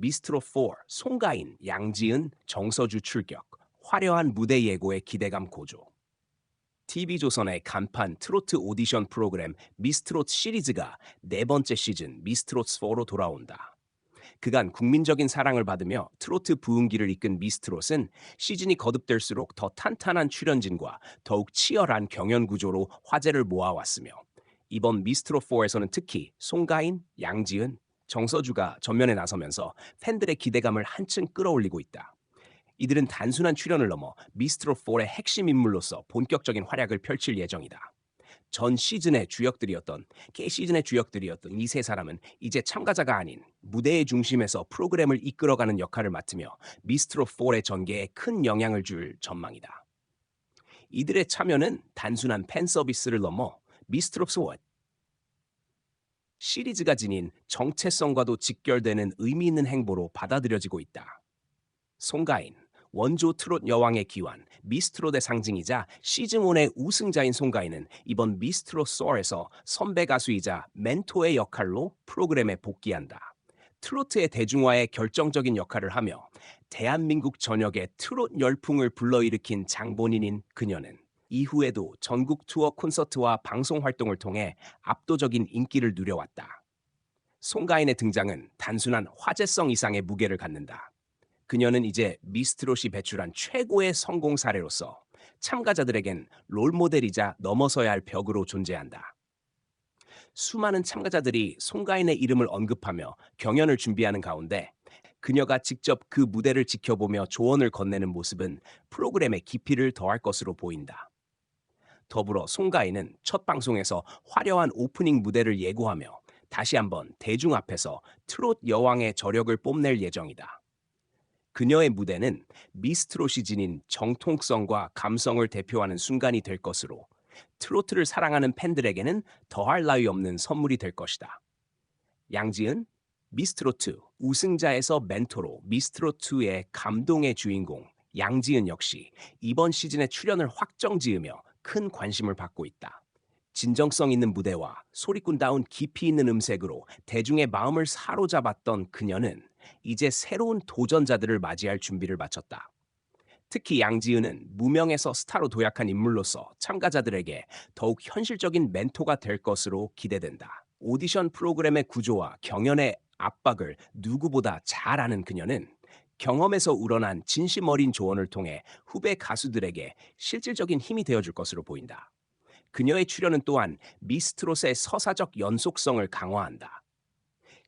미스트롯 4, 송가인, 양지은, 정서주 출격, 화려한 무대 예고에 기대감 고조. TV조선의 간판 트로트 오디션 프로그램 미스트롯 시리즈가 네 번째 시즌 미스트롯 4로 돌아온다. 그간 국민적인 사랑을 받으며 트로트 부흥기를 이끈 미스트롯은 시즌이 거듭될수록 더 탄탄한 출연진과 더욱 치열한 경연 구조로 화제를 모아왔으며 이번 미스트롯 4에서는 특히 송가인, 양지은, 정서주가 전면에 나서면서 팬들의 기대감을 한층 끌어올리고 있다. 이들은 단순한 출연을 넘어 미스트롯 4의 핵심 인물로서 본격적인 활약을 펼칠 예정이다. 전 시즌의 주역들이었던 개 시즌의 주역들이었던 이 세 사람은 이제 참가자가 아닌 무대의 중심에서 프로그램을 이끌어가는 역할을 맡으며 미스트롯 4의 전개에 큰 영향을 줄 전망이다. 이들의 참여는 단순한 팬 서비스를 넘어 미스트롯 4 시리즈가 지닌 정체성과도 직결되는 의미 있는 행보로 받아들여지고 있다. 송가인, 원조 트롯 여왕의 기환, 미스트롯의 상징이자 시즌1의 우승자인 송가인은 이번 미스트롯 소어에서 선배 가수이자 멘토의 역할로 프로그램에 복귀한다. 트로트의 대중화에 결정적인 역할을 하며 대한민국 전역에 트롯 열풍을 불러일으킨 장본인인 그녀는 이후에도 전국 투어 콘서트와 방송 활동을 통해 압도적인 인기를 누려왔다. 송가인의 등장은 단순한 화제성 이상의 무게를 갖는다. 그녀는 이제 미스트롯이 배출한 최고의 성공 사례로서 참가자들에겐 롤모델이자 넘어서야 할 벽으로 존재한다. 수많은 참가자들이 송가인의 이름을 언급하며 경연을 준비하는 가운데 그녀가 직접 그 무대를 지켜보며 조언을 건네는 모습은 프로그램의 깊이를 더할 것으로 보인다. 더불어 송가인은 첫 방송에서 화려한 오프닝 무대를 예고하며 다시 한번 대중 앞에서 트롯 여왕의 저력을 뽐낼 예정이다. 그녀의 무대는 미스트롯이 지닌 정통성과 감성을 대표하는 순간이 될 것으로 트로트를 사랑하는 팬들에게는 더할 나위 없는 선물이 될 것이다. 양지은 미스트롯2 우승자에서 멘토로 미스트롯2의 감동의 주인공 양지은 역시 이번 시즌에 출연을 확정 지으며 큰 관심을 받고 있다. 진정성 있는 무대와 소리꾼다운 깊이 있는 음색으로 대중의 마음을 사로잡았던 그녀는 이제 새로운 도전자들을 맞이할 준비를 마쳤다. 특히 양지은은 무명에서 스타로 도약한 인물로서 참가자들에게 더욱 현실적인 멘토가 될 것으로 기대된다. 오디션 프로그램의 구조와 경연의 압박을 누구보다 잘 아는 그녀는 경험에서 우러난 진심 어린 조언을 통해 후배 가수들에게 실질적인 힘이 되어줄 것으로 보인다. 그녀의 출연은 또한 미스트롯의 서사적 연속성을 강화한다.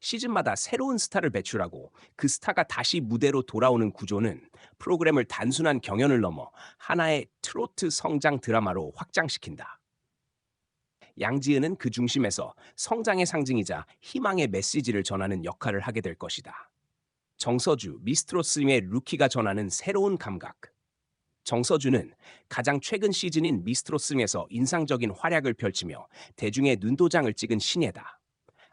시즌마다 새로운 스타를 배출하고 그 스타가 다시 무대로 돌아오는 구조는 프로그램을 단순한 경연을 넘어 하나의 트로트 성장 드라마로 확장시킨다. 양지은은 그 중심에서 성장의 상징이자 희망의 메시지를 전하는 역할을 하게 될 것이다. 정서주, 미스트로스의 루키가 전하는 새로운 감각. 정서주는 가장 최근 시즌인 미스트로스에서 인상적인 활약을 펼치며 대중의 눈도장을 찍은 신예다.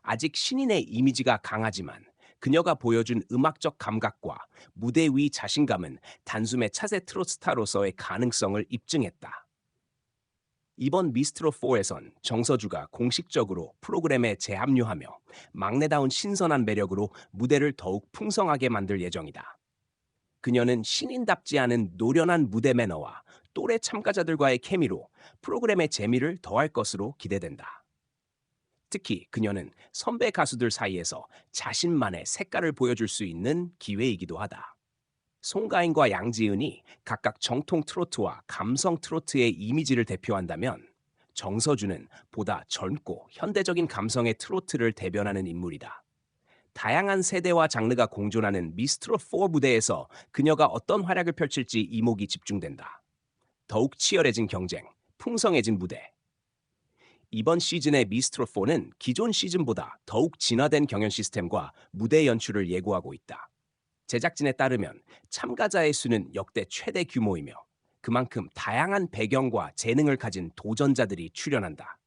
아직 신인의 이미지가 강하지만 그녀가 보여준 음악적 감각과 무대 위 자신감은 단숨에 차세 트롯 스타로서의 가능성을 입증했다. 이번 미스트롯4에선 정서주가 공식적으로 프로그램에 재합류하며 막내다운 신선한 매력으로 무대를 더욱 풍성하게 만들 예정이다. 그녀는 신인답지 않은 노련한 무대 매너와 또래 참가자들과의 케미로 프로그램의 재미를 더할 것으로 기대된다. 특히 그녀는 선배 가수들 사이에서 자신만의 색깔을 보여줄 수 있는 기회이기도 하다. 송가인과 양지은이 각각 정통 트로트와 감성 트로트의 이미지를 대표한다면 정서주는 보다 젊고 현대적인 감성의 트로트를 대변하는 인물이다. 다양한 세대와 장르가 공존하는 미스트롯 4 무대에서 그녀가 어떤 활약을 펼칠지 이목이 집중된다. 더욱 치열해진 경쟁, 풍성해진 무대, 이번 시즌의 미스트롯 4는 기존 시즌보다 더욱 진화된 경연 시스템과 무대 연출을 예고하고 있다. 제작진에 따르면 참가자의 수는 역대 최대 규모이며 그만큼 다양한 배경과 재능을 가진 도전자들이 출연한다.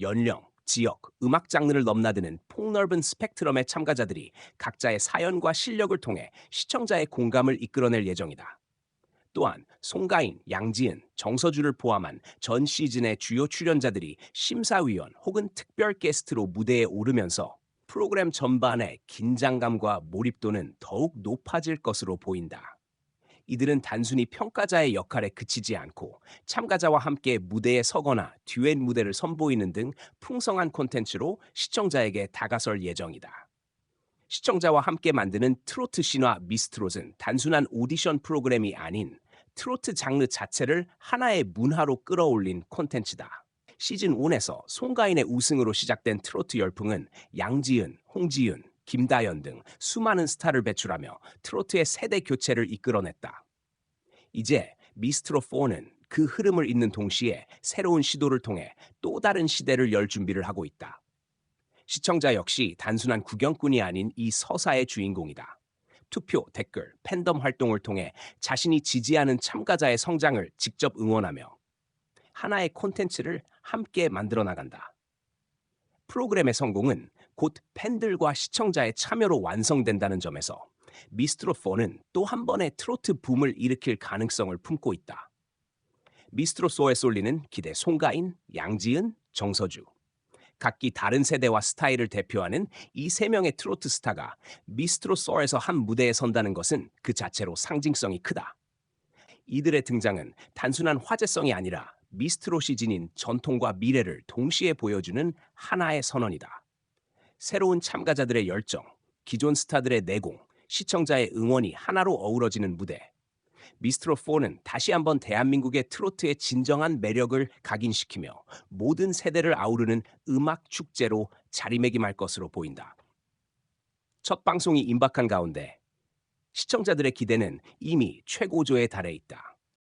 연령, 지역, 음악 장르를 넘나드는 폭넓은 스펙트럼의 참가자들이 각자의 사연과 실력을 통해 시청자의 공감을 이끌어낼 예정이다. 또한 송가인, 양지은, 정서주를 포함한 전 시즌의 주요 출연자들이 심사위원 혹은 특별 게스트로 무대에 오르면서 프로그램 전반의 긴장감과 몰입도는 더욱 높아질 것으로 보인다. 이들은 단순히 평가자의 역할에 그치지 않고 참가자와 함께 무대에 서거나 듀엣 무대를 선보이는 등 풍성한 콘텐츠로 시청자에게 다가설 예정이다. 시청자와 함께 만드는 트로트 신화 미스트롯은 단순한 오디션 프로그램이 아닌 트로트 장르 자체를 하나의 문화로 끌어올린 콘텐츠다. 시즌 1에서 송가인의 우승으로 시작된 트로트 열풍은 양지은, 홍지윤, 김다연 등 수많은 스타를 배출하며 트로트의 세대 교체를 이끌어냈다. 이제 미스트로 4는 그 흐름을 잇는 동시에 새로운 시도를 통해 또 다른 시대를 열 준비를 하고 있다. 시청자 역시 단순한 구경꾼이 아닌 이 서사의 주인공이다. 투표, 댓글, 팬덤 활동을 통해 자신이 지지하는 참가자의 성장을 직접 응원하며 하나의 콘텐츠를 함께 만들어 나간다. 프로그램의 성공은 곧 팬들과 시청자의 참여로 완성된다는 점에서 미스트로 4는 또 한 번의 트로트 붐을 일으킬 가능성을 품고 있다. 미스트로 4에 쏠리는 기대 송가인, 양지은, 정서주. 각기 다른 세대와 스타일을 대표하는 이 세 명의 트로트 스타가 미스트로 4에서 한 무대에 선다는 것은 그 자체로 상징성이 크다. 이들의 등장은 단순한 화제성이 아니라 미스트로 시즌인 전통과 미래를 동시에 보여주는 하나의 선언이다. 새로운 참가자들의 열정, 기존 스타들의 내공, 시청자의 응원이 하나로 어우러지는 무대. 미스트로 4는 다시 한번 대한민국의 트로트의 진정한 매력을 각인시키며 모든 세대를 아우르는 음악 축제로 자리매김할 것으로 보인다. 첫 방송이 임박한 가운데 시청자들의 기대는 이미 최고조에 달해 있다.